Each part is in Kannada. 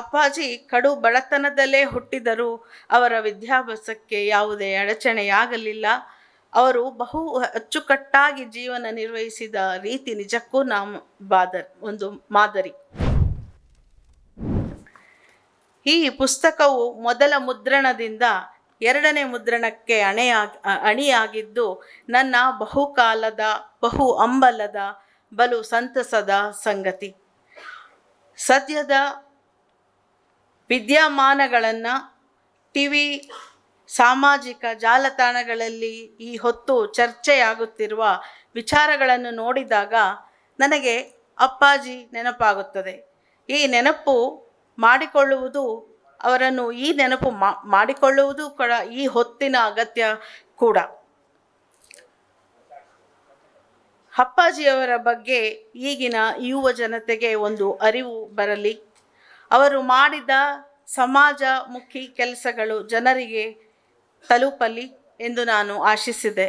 ಅಪ್ಪಾಜಿ ಕಡು ಬಡತನದಲ್ಲೇ ಹುಟ್ಟಿದರೂ ಅವರ ವಿದ್ಯಾಭ್ಯಾಸಕ್ಕೆ ಯಾವುದೇ ಅಡಚಣೆಯಾಗಲಿಲ್ಲ. ಅವರು ಬಹು ಅಚ್ಚುಕಟ್ಟಾಗಿ ಜೀವನ ನಿರ್ವಹಿಸಿದ ರೀತಿ ನಿಜಕ್ಕೂ ನಮ್ಮ ಬಾದರ್, ಒಂದು ಮಾದರಿ. ಈ ಪುಸ್ತಕವು ಮೊದಲ ಮುದ್ರಣದಿಂದ ಎರಡನೇ ಮುದ್ರಣಕ್ಕೆ ಅಣೆಯಾಗಿ ಅಣಿಯಾಗಿದ್ದು, ನನ್ನ ಬಹುಕಾಲದ, ಬಹು ಅಂಬಲದ, ಬಲು ಸಂತಸದ ಸಂಗತಿ. ಸದ್ಯದ ವಿದ್ಯಮಾನಗಳನ್ನು ಟಿ ವಿ ಸಾಮಾಜಿಕ ಜಾಲತಾಣಗಳಲ್ಲಿ ಈ ಹೊತ್ತು ಚರ್ಚೆಯಾಗುತ್ತಿರುವ ವಿಚಾರಗಳನ್ನು ನೋಡಿದಾಗ ನನಗೆ ಅಪ್ಪಾಜಿ ನೆನಪಾಗುತ್ತದೆ. ಈ ನೆನಪು ಮಾಡಿಕೊಳ್ಳುವುದು, ಅವರನ್ನು ಈ ನೆನಪು ಮಾಡಿಕೊಳ್ಳುವುದು ಕೂಡ ಈ ಹೊತ್ತಿನ ಅಗತ್ಯ ಕೂಡ. ಅಪ್ಪಾಜಿಯವರ ಬಗ್ಗೆ ಈಗಿನ ಯುವ ಜನತೆಗೆ ಒಂದು ಅರಿವು ಬರಲಿ. ಅವರು ಮಾಡಿದ ಸಮಾಜ ಮುಖಿ ಕೆಲಸಗಳು ಜನರಿಗೆ ತಲುಪಲಿ ಎಂದು ನಾನು ಆಶಿಸಿದೆ.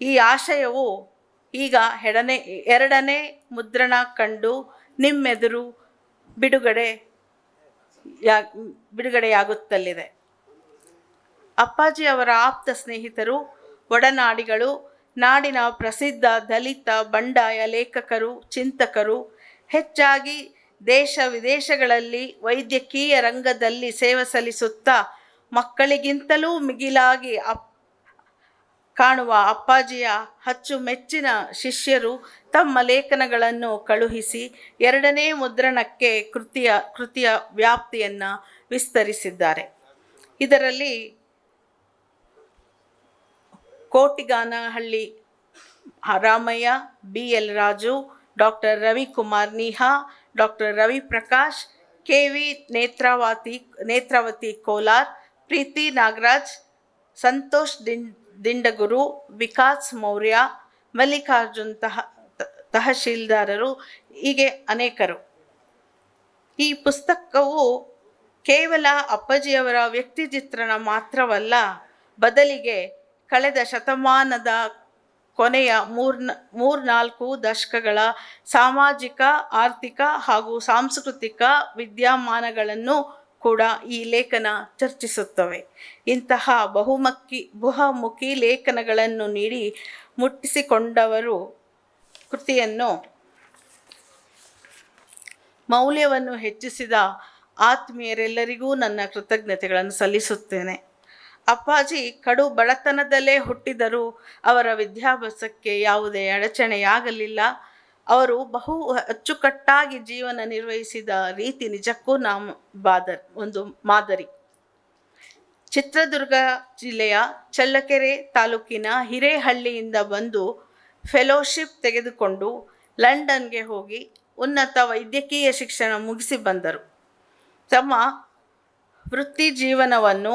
ಈ ಆಶಯವು ಈಗ ಎರಡನೇ ಎರಡನೇ ಮುದ್ರಣ ಕಂಡು ನಿಮ್ಮೆದುರು ಬಿಡುಗಡೆ ಯಾ, ಬಿಡುಗಡೆಯಾಗುತ್ತಲಿದೆ. ಅಪ್ಪಾಜಿ ಅವರ ಆಪ್ತ ಸ್ನೇಹಿತರು, ಒಡನಾಡಿಗಳು, ನಾಡಿನ ಪ್ರಸಿದ್ಧ ದಲಿತ ಬಂಡಾಯ ಲೇಖಕರು, ಚಿಂತಕರು, ಹೆಚ್ಚಾಗಿ ದೇಶ ವಿದೇಶಗಳಲ್ಲಿ ವೈದ್ಯಕೀಯ ರಂಗದಲ್ಲಿ ಸೇವೆ ಸಲ್ಲಿಸುತ್ತಾ ಮಕ್ಕಳಿಗಿಂತಲೂ ಮಿಗಿಲಾಗಿ ಅಪ್ ಕಾಣುವ ಅಪ್ಪಾಜಿಯ ಅಚ್ಚುಮೆಚ್ಚಿನ ಶಿಷ್ಯರು ತಮ್ಮ ಲೇಖನಗಳನ್ನು ಕಳುಹಿಸಿ ಎರಡನೇ ಮುದ್ರಣಕ್ಕೆ ಕೃತಿಯ ಕೃತಿಯ ವ್ಯಾಪ್ತಿಯನ್ನು ವಿಸ್ತರಿಸಿದ್ದಾರೆ. ಇದರಲ್ಲಿ Kotiganahalli Ramaiah B L Raju, doctor Ravikumar Niha doctor Ravi Prakash K V Netravati Netravati Kolar, Preethi Nagaraj, Santosh Dindaguru, Vikas Maurya, Mallikarjun ತಹ ತಹಶೀಲ್ದಾರರು, ಹೀಗೆ ಅನೇಕರು. ಈ ಪುಸ್ತಕವು ಕೇವಲ ಅಪ್ಪಾಜಿಯವರ ವ್ಯಕ್ತಿ ಚಿತ್ರಣ ಮಾತ್ರವಲ್ಲ, ಬದಲಿಗೆ ಕಳೆದ ಶತಮಾನದ ಕೊನೆಯ ಮೂರ್ನ ಮೂರ್ನಾಲ್ಕು ದಶಕಗಳ ಸಾಮಾಜಿಕ, ಆರ್ಥಿಕ ಹಾಗೂ ಸಾಂಸ್ಕೃತಿಕ ವಿದ್ಯಮಾನಗಳನ್ನು ಕೂಡ ಈ ಲೇಖನ ಚರ್ಚಿಸುತ್ತವೆ. ಇಂತಹ ಬಹುಮುಖಿ ಬಹುಮುಖಿ ಲೇಖನಗಳನ್ನು ನೀಡಿ ಮುಟ್ಟಿಸಿಕೊಂಡವರು ಕೃತಿಯನ್ನು ಮೌಲ್ಯವನ್ನು ಹೆಚ್ಚಿಸಿದ ಆತ್ಮೀಯರೆಲ್ಲರಿಗೂ ನನ್ನ ಕೃತಜ್ಞತೆಗಳನ್ನು ಸಲ್ಲಿಸುತ್ತೇನೆ. ಅಪ್ಪಾಜಿ ಕಡು ಬಡತನದಲ್ಲೇ ಹುಟ್ಟಿದರೂ ಅವರ ವಿದ್ಯಾಭ್ಯಾಸಕ್ಕೆ ಯಾವುದೇ ಅಡಚಣೆಯಾಗಲಿಲ್ಲ. ಅವರು ಬಹು ಅಚ್ಚುಕಟ್ಟಾಗಿ ಜೀವನ ನಿರ್ವಹಿಸಿದ ರೀತಿ ನಿಜಕ್ಕೂ ನಮ್ಮ ಬಾದರ್ ಒಂದು ಮಾದರಿ. ಚಿತ್ರದುರ್ಗ ಜಿಲ್ಲೆಯ ಚಳ್ಳಕೆರೆ ತಾಲೂಕಿನ ಹಿರೇಹಳ್ಳಿಯಿಂದ ಬಂದು ಫೆಲೋಶಿಪ್ ತೆಗೆದುಕೊಂಡು ಲಂಡನ್ಗೆ ಹೋಗಿ ಉನ್ನತ ವೈದ್ಯಕೀಯ ಶಿಕ್ಷಣ ಮುಗಿಸಿ ಬಂದರು. ತಮ್ಮ ವೃತ್ತಿ ಜೀವನವನ್ನು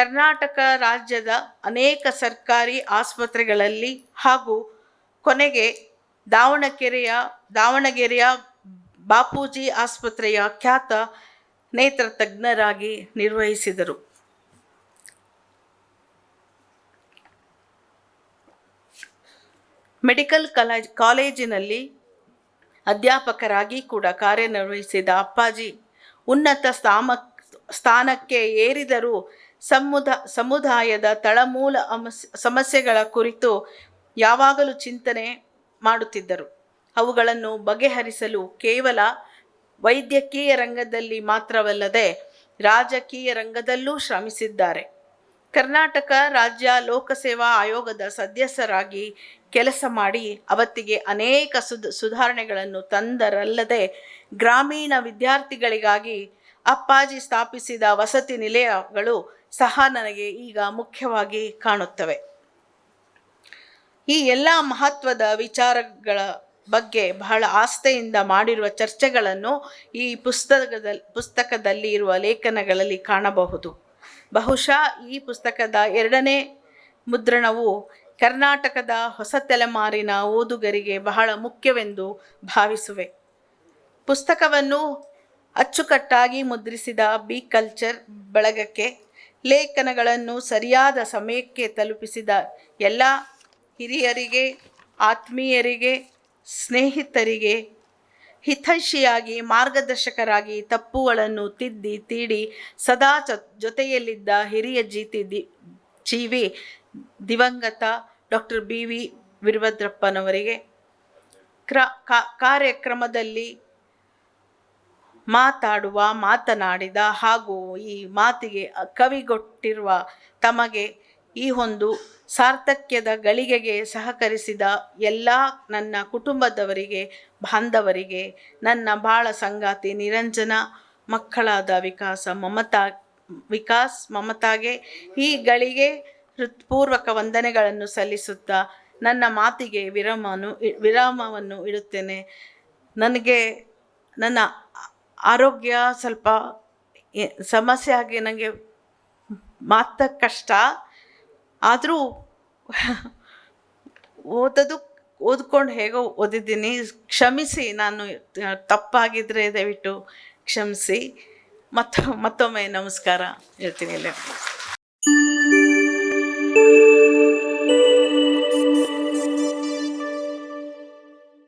ಕರ್ನಾಟಕ ರಾಜ್ಯದ ಅನೇಕ ಸರ್ಕಾರಿ ಆಸ್ಪತ್ರೆಗಳಲ್ಲಿ ಹಾಗೂ ಕೊನೆಗೆ ದಾವಣಗೆರೆಯ ದಾವಣಗೆರೆಯ ಬಾಪೂಜಿ ಆಸ್ಪತ್ರೆಯ ಖ್ಯಾತ ನೇತ್ರ ತಜ್ಞರಾಗಿ ನಿರ್ವಹಿಸಿದರು. ಮೆಡಿಕಲ್ ಕಾಲೇಜ್, ಕಾಲೇಜಿನಲ್ಲಿ ಅಧ್ಯಾಪಕರಾಗಿ ಕೂಡ ಕಾರ್ಯನಿರ್ವಹಿಸಿದ ಅಪ್ಪಾಜಿ, ಉನ್ನತ ಸ್ಥಾಮ, ಸ್ಥಾನಕ್ಕೆ ಏರಿದರೂ ಸಮುದ, ಸಮುದಾಯದ ತಳಮೂಲ ಸಮಸ್ಯೆಗಳ ಕುರಿತು ಯಾವಾಗಲೂ ಚಿಂತನೆ ಮಾಡುತ್ತಿದ್ದರು. ಅವುಗಳನ್ನು ಬಗೆಹರಿಸಲು ಕೇವಲ ವೈದ್ಯಕೀಯ ರಂಗದಲ್ಲಿ ಮಾತ್ರವಲ್ಲದೆ ರಾಜಕೀಯ ರಂಗದಲ್ಲೂ ಶ್ರಮಿಸಿದ್ದಾರೆ. ಕರ್ನಾಟಕ ರಾಜ್ಯ ಲೋಕಸೇವಾ ಆಯೋಗದ ಸದಸ್ಯರಾಗಿ ಕೆಲಸ ಮಾಡಿ ಅವತ್ತಿಗೆ ಅನೇಕ ಸುಧ ಸುಧಾರಣೆಗಳನ್ನು ತಂದರಲ್ಲದೆ ಗ್ರಾಮೀಣ ವಿದ್ಯಾರ್ಥಿಗಳಿಗಾಗಿ ಅಪ್ಪಾಜಿ ಸ್ಥಾಪಿಸಿದ ವಸತಿ ನಿಲಯಗಳು ಸಹ ನನಗೆ ಈಗ ಮುಖ್ಯವಾಗಿ ಕಾಣುತ್ತವೆ. ಈ ಎಲ್ಲ ಮಹತ್ವದ ವಿಚಾರಗಳ ಬಗ್ಗೆ ಬಹಳ ಆಸ್ಥೆಯಿಂದ ಮಾಡಿರುವ ಚರ್ಚೆಗಳನ್ನು ಈ ಪುಸ್ತಕದಲ್ಲಿ ಪುಸ್ತಕದಲ್ಲಿ ಇರುವ ಲೇಖನಗಳಲ್ಲಿ ಕಾಣಬಹುದು. ಬಹುಶಃ ಈ ಪುಸ್ತಕದ ಎರಡನೇ ಮುದ್ರಣವು ಕರ್ನಾಟಕದ ಹೊಸ ತಲೆಮಾರಿನ ಓದುಗರಿಗೆ ಬಹಳ ಮುಖ್ಯವೆಂದು ಭಾವಿಸುವೆ. ಪುಸ್ತಕವನ್ನು ಅಚ್ಚುಕಟ್ಟಾಗಿ ಮುದ್ರಿಸಿದ ಬಿ ಕಲ್ಚರ್ ಬಳಗಕ್ಕೆ ಲೇಖನಗಳನ್ನು ಸರಿಯಾದ ಸಮಯಕ್ಕೆ ತಲುಪಿಸಿದ ಎಲ್ಲ ಹಿರಿಯರಿಗೆ, ಆತ್ಮೀಯರಿಗೆ, ಸ್ನೇಹಿತರಿಗೆ ಹಿತೈಷಿಯಾಗಿ ಮಾರ್ಗದರ್ಶಕರಾಗಿ ತಪ್ಪುಗಳನ್ನು ತಿದ್ದಿ ತೀಡಿ ಸದಾ ಚ ಜೊತೆಯಲ್ಲಿದ್ದ ಹಿರಿಯ ಜೀತಿ ದಿ, ಜೀವಿ ದಿವಂಗತ ಡಾಕ್ಟರ್ ಬಿ ವಿ ವೀರಭದ್ರಪ್ಪನವರಿಗೆ ಕ್ರ ಕಾರ್ಯಕ್ರಮದಲ್ಲಿ ಮಾತಾಡುವ, ಮಾತನಾಡಿದ ಹಾಗೂ ಈ ಮಾತಿಗೆ ಕವಿಗೊಟ್ಟಿರುವ ತಮಗೆ ಈ ಒಂದು ಸಾರ್ಥಕ್ಯದ ಗಳಿಗೆಗೆ ಸಹಕರಿಸಿದ ಎಲ್ಲ ನನ್ನ ಕುಟುಂಬದವರಿಗೆ, ಬಾಂಧವರಿಗೆ, ನನ್ನ ಬಾಳ ಸಂಗಾತಿ ನಿರಂಜನ ಮಕ್ಕಳಾದ ವಿಕಾಸ ಮಮತಾ, ವಿಕಾಸ್ ಮಮತಾಗೆ ಈ ಗಳಿಗೆ ಹೃತ್ಪೂರ್ವಕ ವಂದನೆಗಳನ್ನು ಸಲ್ಲಿಸುತ್ತಾ ನನ್ನ ಮಾತಿಗೆ ವಿರಾಮನು, ವಿರಾಮವನ್ನು ಇಡುತ್ತೇನೆ. ನನಗೆ ನನ್ನ ಆರೋಗ್ಯ ಸ್ವಲ್ಪ ಸಮಸ್ಯೆ ಆಗಿ ನನಗೆ ಮಾತ ಕಷ್ಟ. ಆದರೂ ಓದೋದು, ಓದ್ಕೊಂಡು ಹೇಗೋ ಓದಿದ್ದೀನಿ. ಕ್ಷಮಿಸಿ, ನಾನು ತಪ್ಪಾಗಿದ್ದರೆ ದಯವಿಟ್ಟು ಕ್ಷಮಿಸಿ. ಮತ್ತೊ, ಮತ್ತೊಮ್ಮೆ ನಮಸ್ಕಾರ ಹೇಳ್ತೀನಿ ಎಲ್ಲರಿಗೂ.